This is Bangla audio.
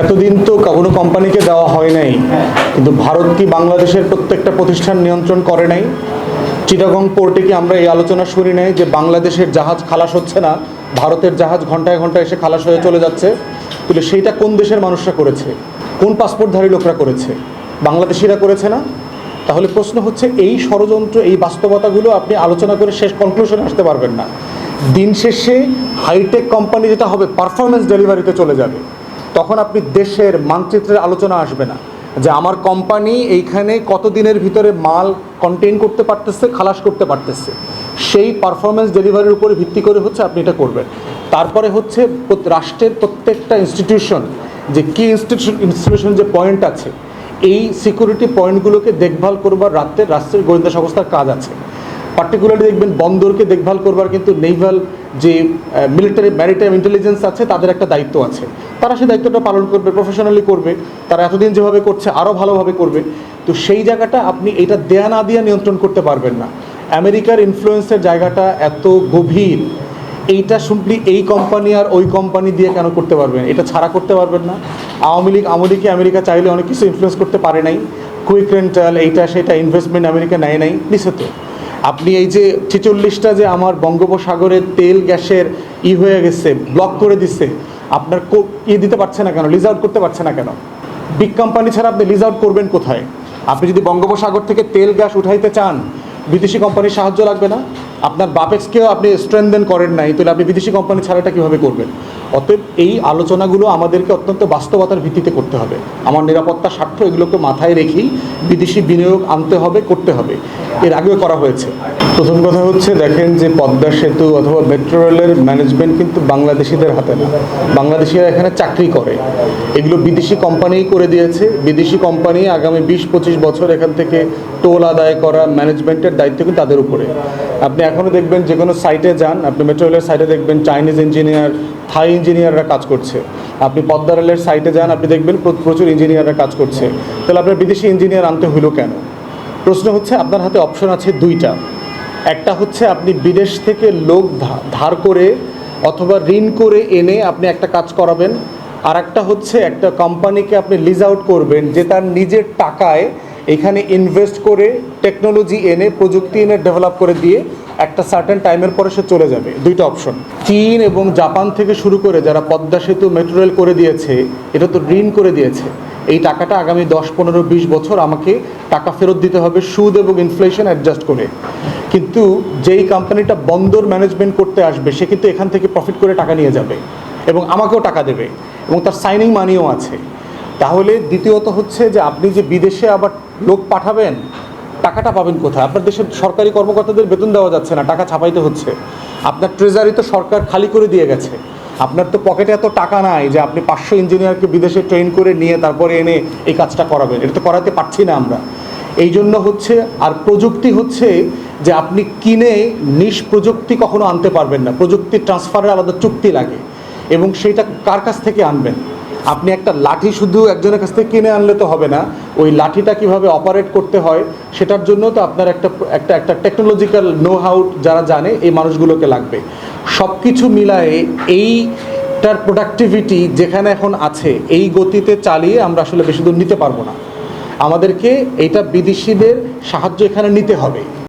এতদিন তো কোনো কোম্পানিকে দেওয়া হয় নাই। কিন্তু ভারত কি বাংলাদেশের প্রত্যেকটা প্রতিষ্ঠান নিয়ন্ত্রণ করে নাই? চিটাগং পোর্টে কি আমরা এই আলোচনা শুনি নাই যে বাংলাদেশের জাহাজ খালাস হচ্ছে না? ভারতের জাহাজ ঘন্টায় ঘন্টায় এসে খালাস হয়ে চলে যাচ্ছে। তাহলে সেইটা কোন দেশের মানুষরা করেছে? কোন পাসপোর্টধারী লোকরা করেছে? বাংলাদেশিরা করেছে না? তাহলে প্রশ্ন হচ্ছে, এই ষড়যন্ত্র, এই বাস্তবতাগুলো আপনি আলোচনা করে শেষ কনক্লুশনে আসতে পারবেন না। দিন শেষে হাইটেক কোম্পানি যেটা হবে পারফরমেন্স ডেলিভারিতে চলে যাবে। তখন আপনি দেশের মানচিত্রের আলোচনা আসবে না। যে আমার কোম্পানি এইখানে কত দিনের ভিতরে মাল কন্টেইন করতে পারতেছে, খালাস করতে পারতেছে। সেই পারফরমেন্স ডেলিভারির উপরে ভিত্তি করে হচ্ছে আপনি এটা করবেন। তারপরে হচ্ছে রাষ্ট্রের প্রত্যেকটা ইনস্টিটিউশন যে কি ইনস্টিটিউশন ইনস্টিটিউশন যে পয়েন্ট আছে, এই সিকিউরিটি পয়েন্টগুলোকে দেখভাল করবার রাত্রে রাষ্ট্রের গোয়েন্দা সংস্থার কাজ আছে। পার্টিকুলারলি দেখবেন বন্দরকে দেখভাল করবার কিন্তু নেভাল যে মিলিটারি ম্যারিটাইম ইন্টেলিজেন্স আছে, তাদের একটা দায়িত্ব আছে। তারা সেই দায়িত্বটা পালন করবে প্রফেশনালি করবে, তারা এতদিন যেভাবে করছে আরও ভালোভাবে করবে। তো সেই জায়গাটা আপনি এটা দেয়া না দিয়ে নিয়ন্ত্রণ করতে পারবেন না। আমেরিকার ইনফ্লুয়েন্সের জায়গাটা এত গভীর, এইটা শুনলি এই কোম্পানি আর ওই কোম্পানি দিয়ে কেন করতে পারবেন? এটা ছাড়া করতে পারবেন না। আওয়ামী লীগ, আওয়ামী আমেরিকা চাইলে অনেক কিছু ইনফ্লুয়েন্স করতে পারে নাই। কুইক রেন্টাল এইটা সেটা ইনভেস্টমেন্ট আমেরিকা নেয় নাই, নিছে তো। আপনি এই যে ছেচল্লিশটা যে আমার বঙ্গোপসাগরের তেল, গ্যাসের ই হয়ে গেছে ব্লক করে দিচ্ছে আপনার কো- ই দিতে পারছে না কেন? লিজ আউট করতে পারছে না কেন? বিগ কোম্পানি ছাড়া আপনি লিজ আউট করবেন কোথায়? আপনি যদি বঙ্গোপসাগর থেকে তেল, গ্যাস উঠাইতে চান, বিদেশি কোম্পানির সাহায্য লাগবে না। আপনার বাপেক্সকেও আপনি স্ট্রেনদেন করেন নাই, তাহলে আপনি বিদেশি কোম্পানি ছাড়াটা কীভাবে করবেন? অতএব এই আলোচনাগুলো আমাদেরকে অত্যন্ত বাস্তবতার ভিত্তিতে করতে হবে। আমার নিরাপত্তা, স্বার্থ এগুলোকে মাথায় রেখেই বিদেশি বিনিয়োগ আনতে হবে, করতে হবে। এর আগেও করা হয়েছে। প্রথম কথা হচ্ছে দেখেন যে পদ্মা সেতু অথবা মেট্রো রেলের ম্যানেজমেন্ট কিন্তু বাংলাদেশিদের হাতে না। বাংলাদেশিরা এখানে চাকরি করে। এগুলো বিদেশি কোম্পানিই করে দিয়েছে। বিদেশি কোম্পানি আগামী বিশ, পঁচিশ বছর এখান থেকে টোল আদায় করা ম্যানেজমেন্টের দায়িত্ব কিন্তু তাদের উপরে। আপনি এখনও দেখবেন যে কোনো সাইটে যান, আপনি মেট্রো রেলের সাইটে দেখবেন চাইনিজ ইঞ্জিনিয়ার থাই ইঞ্জিনিয়াররা কাজ করছে। আপনি পদ্মা রেলের সাইটে যান, আপনি দেখবেন প্র- প্রচুর ইঞ্জিনিয়াররা কাজ করছে। তাহলে আপনার বিদেশি ইঞ্জিনিয়ার আনতে হইল কেন? প্রশ্ন হচ্ছে আপনার হাতে অপশন আছে দুইটা। একটা হচ্ছে আপনি বিদেশ থেকে লোক ধার করে অথবা ঋণ করে এনে আপনি একটা কাজ করাবেন। আর একটা হচ্ছে একটা কোম্পানিকে আপনি লিজ আউট করবেন, যে তার নিজের টাকায় এখানে ইনভেস্ট করে টেকনোলজি এনে, প্রযুক্তি এনে ডেভেলপ করে দিয়ে একটা সার্টেন টাইমের পরে সে চলে যাবে। দুইটা অপশন চীন এবং জাপান থেকে শুরু করে যারা পদ্মা সেতু মেট্রো রেল করে দিয়েছে, এটা তো ঋণ করে দিয়েছে। এই টাকাটা আগামী দশ, পনেরো, বিশ বছর আমাকে টাকা ফেরত দিতে হবে, সুদ এবং ইনফ্লেশন অ্যাডজাস্ট করে। কিন্তু যেই কোম্পানিটা বন্দর ম্যানেজমেন্ট করতে আসবে, সে কিন্তু এখান থেকে প্রফিট করে টাকা নিয়ে যাবে এবং আমাকেও টাকা দেবে এবং তার সাইনিং মানিও আছে। তাহলে দ্বিতীয়ত হচ্ছে যে আপনি যে বিদেশে আবার লোক পাঠাবেন, টাকাটা পাবেন কোথায়? আপনার দেশের সরকারি কর্মকর্তাদের বেতন দেওয়া যাচ্ছে না, টাকা ছাপাইতে হচ্ছে। আপনার ট্রেজারি তো সরকার খালি করে দিয়ে গেছে। আপনার তো পকেটে এত টাকা নাই যে আপনি পাঁচশো ইঞ্জিনিয়ারকে বিদেশে ট্রেন করে নিয়ে তারপরে এনে এই কাজটা করাবেন। এটা তো করাতে পারছি না আমরা। এই জন্য হচ্ছে, আর প্রযুক্তি হচ্ছে যে আপনি কিনে নিজ প্রযুক্তি কখনো আনতে পারবেন না। প্রযুক্তি ট্রান্সফারের আলাদা চুক্তি লাগে। এবং সেইটা কার কাছ থেকে আনবেন? আপনি একটা লাঠি শুধু একজনের কাছ থেকে কিনে আনলে তো হবে না। ওই লাঠিটা কীভাবে অপারেট করতে হয়, সেটার জন্য তো আপনার একটা একটা একটা টেকনোলজিক্যাল নো হাউ যারা জানে, এই মানুষগুলোকে লাগবে। সব কিছু মিলায়ে এইটার প্রোডাক্টিভিটি যেখানে এখন আছে, এই গতিতে চালিয়ে আমরা আসলে বেশি দূর নিতে পারব না। আমাদেরকে এইটা বিদেশিদের সাহায্য এখানে নিতে হবে।